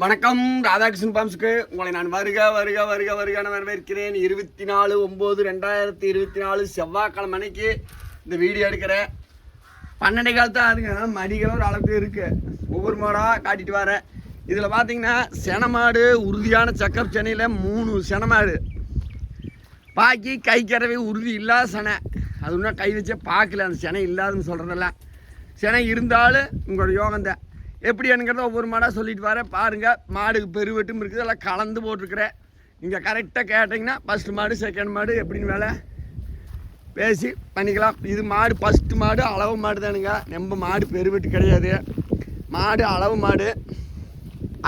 வணக்கம் ராதாகிருஷ்ணன் பாம்ஸுக்கு. உங்களை நான் வருக வருக வருக வருக வரவேற்கிறேன். இருபத்தி நாலு ஒம்பது ரெண்டாயிரத்தி இருபத்தி நாலு செவ்வாய்க்கிழமை அன்னைக்கு இந்த வீடியோ எடுக்கிறேன் பன்னெண்டு காலத்து அதுங்க மடிகளும் ஒரு அளவுக்கு இருக்குது ஒவ்வொரு மாடாக காட்டிட்டு வரேன் இதில் பார்த்தீங்கன்னா செனமாடு உறுதியான செக்கப் சென்னையில் மூணு செனமாடு பாக்கி கை கறவை உறுதி இல்லாத செனை. அது இன்னும் கை வச்சே பார்க்கல அந்த செனை இல்லாதுன்னு சொல்கிறதில்ல செனை இருந்தாலும் உங்களோட யோகம் தான் எப்படி ஒவ்வொரு மாடாக சொல்லிட்டு வரேன் பாருங்கள் மாடுக்கு பெருவெட்டும் இருக்குது. எல்லாம் கலந்து போட்டிருக்கிறேன் நீங்கள் கரெக்டாக கேட்டிங்கன்னா ஃபஸ்ட்டு மாடு செகண்ட் மாடு எப்படின்னு வேலை பேசி பண்ணிக்கலாம். இது மாடு ஃபஸ்ட்டு மாடு அளவு மாடு தானுங்க. நம்ம மாடு பெருவெட்டு கிடையாது. மாடு அளவு மாடு.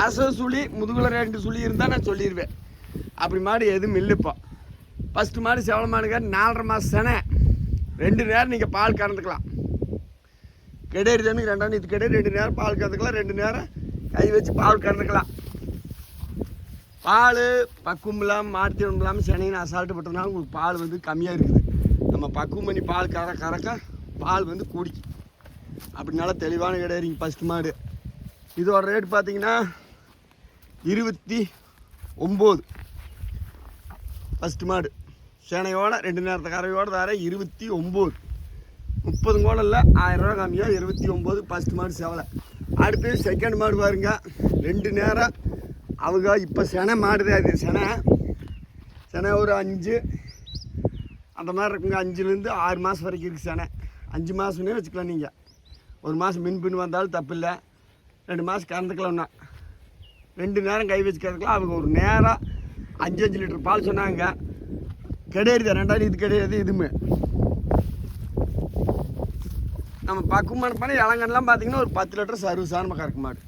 அச சுழி முதுகில் ரெண்டு சுழி இருந்தால் நான் சொல்லிடுவேன் அப்படி மாடு எதுவும் இல்லைப்போம் இப்போ. ஃபஸ்ட்டு மாடு செவல மாடுங்க. நாலரை மாதம் செனை ரெண்டு நேரம் நீங்கள் பால் கறந்துக்கலாம். கெடேரி தண்ணி ரெண்டாம் இது கெடேரி ரெண்டு நேரம் பால் கறந்துக்கலாம் ரெண்டு நேரம் கை வச்சு பால் கறந்துக்கலாம். பால் பக்குவம் இல்லாமல் மாட்டுத்தீவனம் இல்லாமல் சென்னைன்னு அசால்ட்டு பட்டனால உங்களுக்கு பால் வந்து கம்மியாக இருக்குது. நம்ம பக்குவம் பண்ணி பால் கற கறக்க பால் வந்து குடிக்கும் அப்படினால தெளிவான கிடையாதுங்க ஃபஸ்ட்டு மாடு. இதோட ரேட் பார்த்தீங்கன்னா இருபத்தி ஒம்பது. ஃபஸ்ட்டு மாடு. சேனையோட ரெண்டு நேரத்தை கறவையோட தர இருபத்தி ஒம்பது. முப்பது கோடலில் ஆயிரம் ரூபா கம்மியாக இருபத்தி ஒம்பது ஃபஸ்ட் மாடு செவலை. அடுத்து செகண்ட் மாடு பாருங்க ரெண்டு நேரம் அவங்க இப்போ செனை மாடுதே அது செனை. செனை ஒரு அஞ்சு. அந்த மாதிரி இருக்குங்க அஞ்சுலேருந்து ஆறு மாதம் வரைக்கும் இருக்குது செனை. அஞ்சு மாதம்னே வச்சுக்கலாம் நீங்கள் ஒரு மாதம் மின் பின் வந்தாலும் தப்பில்லை. ரெண்டு மாதம் கறந்துக்கலாம்னா ரெண்டு நேரம் கை வச்சு கறந்துக்கலாம் அவங்க ஒரு நேரம் அஞ்சு அஞ்சு லிட்டர் பால் சொன்னாங்க. கிடையாது ரெண்டாவது இது கிடையாது இதுவுமே நம்ம பக்குவமான பண்ணி இளங்கன்லாம் பார்த்தீங்கன்னா ஒரு பத்து லிட்டர் சர்வீஸான நம்ம கறக்க மாடு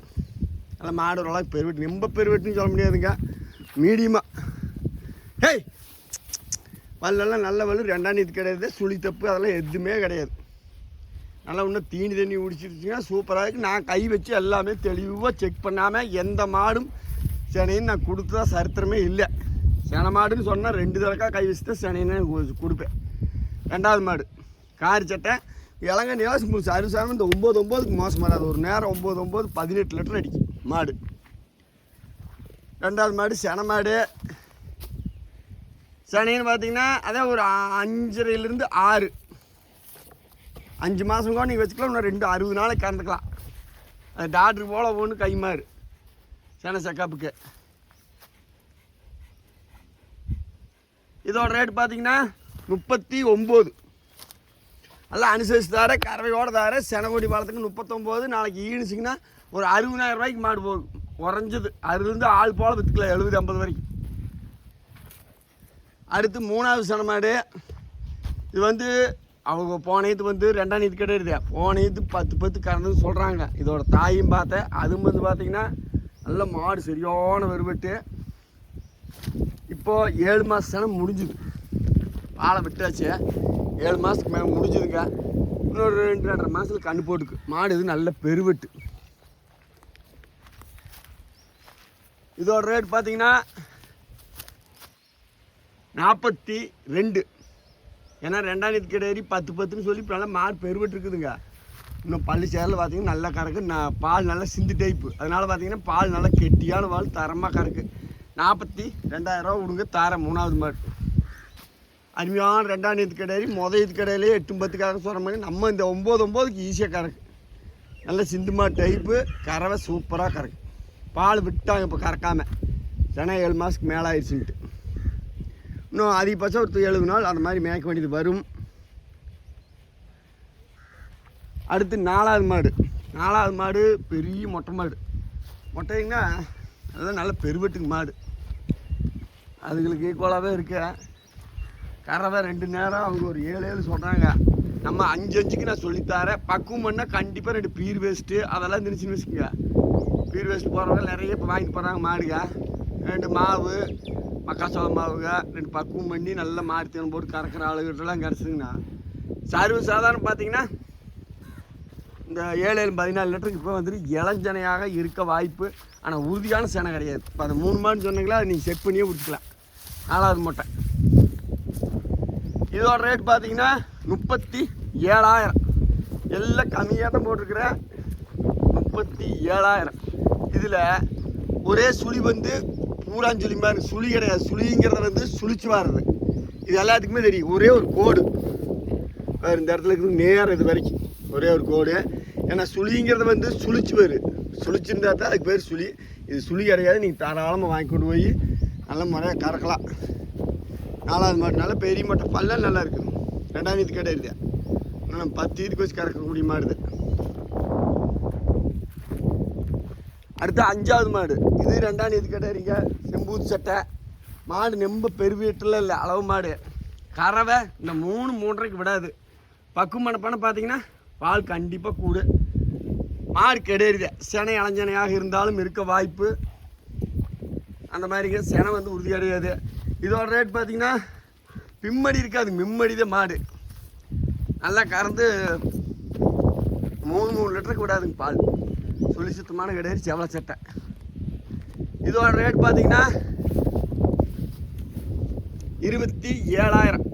நல்லா மாடு ஓரளவுக்கு பெருவெட்டு ரொம்ப பெருவெட்டுன்னு சொல்ல முடியாதுங்க. மீடியமாக ஹேய்! பல்லெல்லாம் நல்ல வலு ரெண்டாம் இது கிடையாது சுழி தப்பு அதெல்லாம் எதுவுமே கிடையாது. நல்லா இன்னும் தீனி தண்ணி குடிச்சிருச்சுன்னா சூப்பராக இருக்குது நான் கை வச்சு எல்லாமே தெளிவாக செக் பண்ணாமல் எந்த மாடும் செனைன்னு நான் கொடுத்ததா சரித்திரமே இல்லை. சென மாடுன்னு சொன்னால் ரெண்டு தடக்கா கை வச்சு தான் செனைன்னு கொடுப்பேன். ரெண்டாவது மாடு காரி சட்டை இளங்க நிவாசி முடிச்சு அரிசாமி இந்த ஒம்பது ஒம்போதுக்கு மோசம் வராது ஒரு நேரம் ஒம்பது ஒம்பது பதினெட்டு லிட்டர் அடிக்கும் மாடு. ரெண்டாவது மாடு சென மாடு. சனின்னு பார்த்தீங்கன்னா அதான் ஒரு அஞ்சரைலேருந்து ஆறு. அஞ்சு மாதம் கூட நீங்கள் வச்சுக்கலாம் இன்னும் ரெண்டு அறுபது நாளைக்கு கறந்துக்கலாம். அது டாக்டருக்கு போல ஒன்று கை மாறு. சென செக்கப்புக்கு. இதோட ரேட் பார்த்தீங்கன்னா முப்பத்தி ஒம்பது நல்லா அனுசரிச்சு தர கறவையோட தார செனகோடி பாலத்துக்கு முப்பத்தொம்போது நாளைக்கு ஈனுச்சிங்கன்னா ஒரு அறுபதாயிரம் ரூபாய்க்கு மாடு போகும் குறைஞ்சது அதுலேருந்து ஆள் போல் விற்றுக்கலாம் எழுபது ஐம்பது வரைக்கும். அடுத்து மூணாவது சனமாடு இது வந்து அவங்க போன இது வந்து ரெண்டாம் நீத்து கிடையாது போன இது பத்து பத்து கறந்துன்னு சொல்கிறாங்க இதோட தாயும் பார்த்தேன். அதுவும் வந்து பார்த்திங்கன்னா நல்ல மாடு சரியான வருவட்டு இப்போது ஏழு மாதம் சனம் முடிஞ்சுது. பாலை விட்டாச்சு. ஏழு மாதத்துக்கு மேலே முடிஞ்சுதுங்க இன்னொரு ரெண்டு ரெண்டரை மாதத்தில் கண்ணு போட்டுக்கு. மாடு இது நல்ல பெருவெட்டு. இதோட ரேட் பார்த்தீங்கன்னா நாற்பத்தி ரெண்டு. ஏன்னா ரெண்டாயிரத்து கிடையாது பத்து பத்துன்னு சொல்லி இப்போ நல்லா மாடு பெருவெட்டு இருக்குதுங்க. இன்னும் பள்ளி சேரில் பார்த்தீங்கன்னா நல்லா கறக்கு நான் பால் நல்லா சிந்து டைப்பு. அதனால் பார்த்தீங்கன்னா பால் நல்லா கெட்டியான பால் தரமாக கறக்கு. நாற்பத்தி ரெண்டாயிரம் ரூபா விடுங்க தரேன் மூணாவது மாடு. அருமையான ரெண்டாம் இது கிடையாது மொதல் இது கடையிலே எட்டு பத்து சொல்கிற மாதிரி நம்ம இந்த ஒம்பது ஒம்போதுக்கு ஈஸியாக கறக்கு. நல்ல சிந்துமா டைப்பு கறவை சூப்பராக கறக்கு. பால் விட்டாங்க இப்போ கறக்காமல் ஏன்னா ஏழு மாதத்துக்கு மேலே ஆயிடுச்சுன்ட்டு. இன்னும் அதிகபட்சம் ஒரு எழுபது நாள் அந்த மாதிரி மேய்க்க வேண்டியது வரும். அடுத்து நாலாவது மாடு. நாலாவது மாடு பெரிய மொட்டை மாடு. மொட்டைங்கன்னா அதுதான் நல்ல பெருவெட்டுங்க மாடு. அதுங்களுக்கு ஈக்குவலாகவே இருக்கு. கறவை ரெண்டு நேரம் அவங்க ஒரு ஏழு ஏழு சொல்கிறாங்க நம்ம அஞ்சு அஞ்சுக்கு நான் சொல்லித்தாரேன். பக்குவம் பண்ணால் கண்டிப்பாக ரெண்டு பீர் வேஸ்ட்டு அதெல்லாம் தெரிஞ்சுன்னு வச்சுக்கோங்க. பீர் வேஸ்ட் போகிறவங்க நிறைய இப்போ வாங்கிட்டு போகிறாங்க மாடுங்க ரெண்டு மாவு மக்காச்சோளம் மாவுங்க ரெண்டு பக்குவம் பண்ணி நல்லா மாடு தேன் போட்டு கறக்கிற ஆளுகிட்டலாம் கிடச்சிதுங்கண்ணா. சர்வ சாதாரணம் பார்த்தீங்கன்னா இந்த ஏழு ஏழு பதினாலு லிட்டருக்கு இப்போ வந்துட்டு இளஞ்சனையாக இருக்க வாய்ப்பு. ஆனால் உறுதியான சேனை கிடையாது. இப்போ அந்த மூணு மாடுன்னு சொன்னீங்களா அதை நீங்கள் செக் பண்ணியே பிடிச்சிக்கலாம் நாலாவது மூட்டை. இதோட ரேட் பார்த்தீங்கன்னா முப்பத்தி ஏழாயிரம். எல்லாம் கம்மியாக தான் போட்டிருக்கிறேன். முப்பத்தி ஏழாயிரம். இதில் ஒரே சுழி வந்து பூராஞ்சுழி மாதிரி சுழி கிடையாது. சுழிங்கிறத வந்து சுழிச்சு வர்றது இது எல்லாத்துக்குமே தெரியும். ஒரே ஒரு கோடு. வேறு இந்த இடத்துல இருக்குது நேரம் இது வரைக்கும். ஒரே ஒரு கோடு. ஏன்னா சுழிங்கிறது வந்து சுழிச்சு வரும் சுழிச்சிருந்தா தான் அதுக்கு பேர் சுழி. இது சுழி கிடையாது. நீங்கள் தாராளமாக வாங்கி கொண்டு போய் நல்ல முறையாக கறக்கலாம். நாலாவது மாடு நல்லா பெரிய மாட்டை. பல்ல நல்லா இருக்குது ரெண்டாம் இது கிடையாது ஆனால் பத்து இதுக்கு வச்சு கறக்கக்கூடிய மாடு அடுத்து அஞ்சாவது மாடு. இது ரெண்டாம் இது கிடையாதுங்க செம்பூத்து சட்டை. மாடு நெம்ப பெருவீட்டில் இல்லை அளவு மாடு. கறவை இந்த மூணு மூன்றரைக்கு விடாது. பக்குவம் மணப்பான பார்த்தீங்கன்னா பால் கண்டிப்பாக கூடு. மாடு கிடையாது செனை இளஞ்சனையாக இருந்தாலும் இருக்க வாய்ப்பு. அந்த மாதிரிங்க செனை வந்து உறுதி கிடையாது இதோட ரேட் பார்த்தீங்கன்னா பிம்மடி இருக்காது. மிம்மடி தான் மாடு. நல்லா கறந்து மூணு மூணு லிட்டருக்கு விடாதுங்க பால். சொல்லி சுத்தமான கிடையாது செவலை சட்டை. இதோட ரேட் பார்த்தீங்கன்னா இருபத்தி ஏழாயிரம்.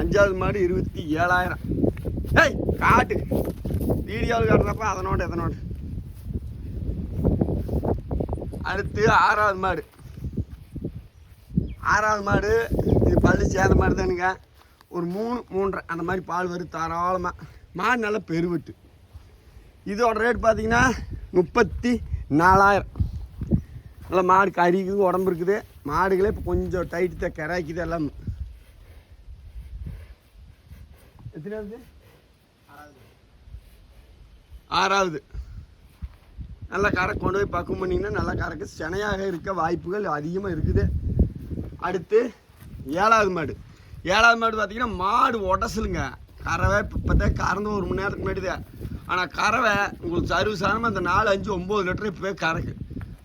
அஞ்சாவது மாடு இருபத்தி ஏழாயிரம். ஏய் காட்டு. வீடியோவில் காட்டுறப்ப அதனோட எதனோட அடுத்து ஆறாவது மாடு. ஆறாவது மாடு இது பல்லு சேத மாடு தானுங்க. ஒரு மூணு மூன்றரை அந்த மாதிரி பால் வரும் தாராளமாக மாடு நல்லா பெருவெட்டு. இதோட ரேட் பார்த்தீங்கன்னா முப்பத்தி நாலாயிரம் நல்லா மாடு கறிக்குது உடம்பு இருக்குது. மாடுகளே இப்போ கொஞ்சம் டைட்டு தான் கிராய்க்குது எல்லாம். எத்தனாவது? ஆறாவது. நல்ல காரை கொண்டு போய் பக்குவம் பண்ணிங்கன்னா நல்லா கறக்கு செனையாக இருக்க வாய்ப்புகள் அதிகமாக இருக்குது. அடுத்து ஏழாவது மாடு. ஏழாவது மாடு பார்த்தீங்கன்னா மாடு உடசலுங்க. கறவை இப்போ தான் கறந்து ஒரு மணி நேரத்துக்கு முன்னாடி தான் ஆனால் கறவை உங்களுக்கு சர்வீஸான அந்த நாலு அஞ்சு ஒம்பது லிட்டர் இப்போவே கறக்கு.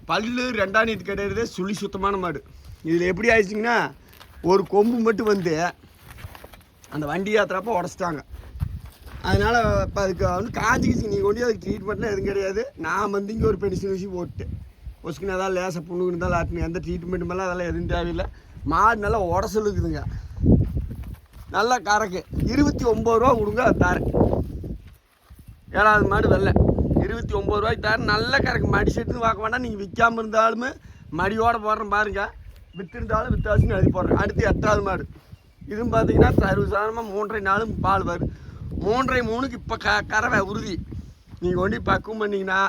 பல்லு ரெண்டாம் நீத்து கிடையாது சுழி சுத்தமான மாடு. இதில் எப்படி ஆயிடுச்சிங்கன்னா ஒரு கொம்பு மட்டும் வந்து அந்த வண்டி ஏற்றுறப்போ உடச்சிட்டாங்க. அதனால் இப்போ அதுக்கு வந்து காஞ்சிக்கிச்சு நீங்கள் கொண்டு அதுக்கு ட்ரீட்மெண்ட்லாம் எதுவும் கிடையாது. நான் வந்து இங்கே ஒரு பென்சில் ஊசி போட்டு ஒசுக்குன்னு ஏதாவது லேசாக புண்ணுக்கு இருந்தாலும் ஆட்டணும் எந்த ட்ரீட்மெண்ட் மேலே அதெல்லாம் எதுவும் தேவையில்லை. மாடு நல்லா உடசல் இருக்குதுங்க நல்லா கறக்கு. இருபத்தி ஒம்பது ரூபா கொடுங்க அது தரேன். ஏழாவது மாடு வெள்ளை. இருபத்தி ஒம்பது ரூபாய்க்கு தரேன். நல்ல கறக்கு. மடி செட்டுன்னு பார்க்க வேண்டாம். நீங்கள் விற்காமல் இருந்தாலுமே மடியோடு போடுறேன் பாருங்கள் விற்றுருந்தாலும் வித்தாசுன்னு எழுதி போடுறேன். அடுத்து எட்டாவது மாடு. இதுவும் பார்த்தீங்கன்னா சர்வசாதாரணமாக மூன்றரை நாளும் பால் வரும். மூன்றரை மூணுக்கு இப்போ க கறவை உறுதி. நீங்கள் கொண்டு பக்குவம் பண்ணிங்கன்னா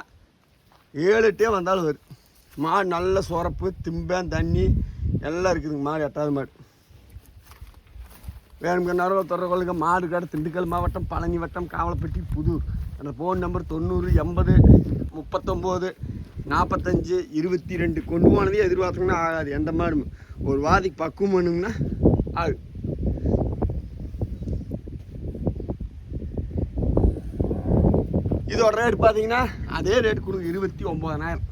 ஏழு எட்டே வந்தாலும் வரும். மாடு நல்ல சுரப்பு திம்பேன் தண்ணி எல்லாம் இருக்குதுங்க மாடு எட்டாவது மாடு. வேணுங்க நரவ தொடர்புகளுக்கு மாடு கடை திண்டுக்கல் மாவட்டம் பழனி வட்டம் காவலப்பட்டி புதூர். அந்த ஃபோன் நம்பர் தொண்ணூறு எண்பது முப்பத்தொம்போது நாற்பத்தஞ்சு இருபத்தி ரெண்டு. கொண்டு போனதே எதிர்பார்த்தோங்கன்னா ஆகாது. எந்த மாடும்? ஒரு வாதிக்கு பக்குவம் பண்ணுங்கன்னா ஆகுது இதோட ரேட் பார்த்தீங்கன்னா அதே ரேட் கொடுங்க இருபத்தி ஒம்பதனாயிரம்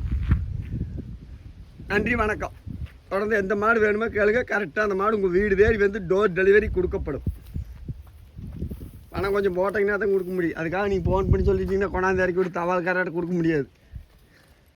நன்றி வணக்கம். தொடர்ந்து எந்த மாடு வேணுமோ கேளுங்க. கரெக்டாக அந்த மாடு உங்கள் வீடு தேடி வந்து டோர் டெலிவரி கொடுக்கப்படும். பணம் கொஞ்சம் போட்டிங்கன்னா தான் கொடுக்க முடியும். அதுக்காக நீங்கள் ஃபோன் பண்ணி சொல்லிட்டீங்கன்னா கொண்டாந்து இறக்கி விட்டு தவால் கொடுக்க முடியாது.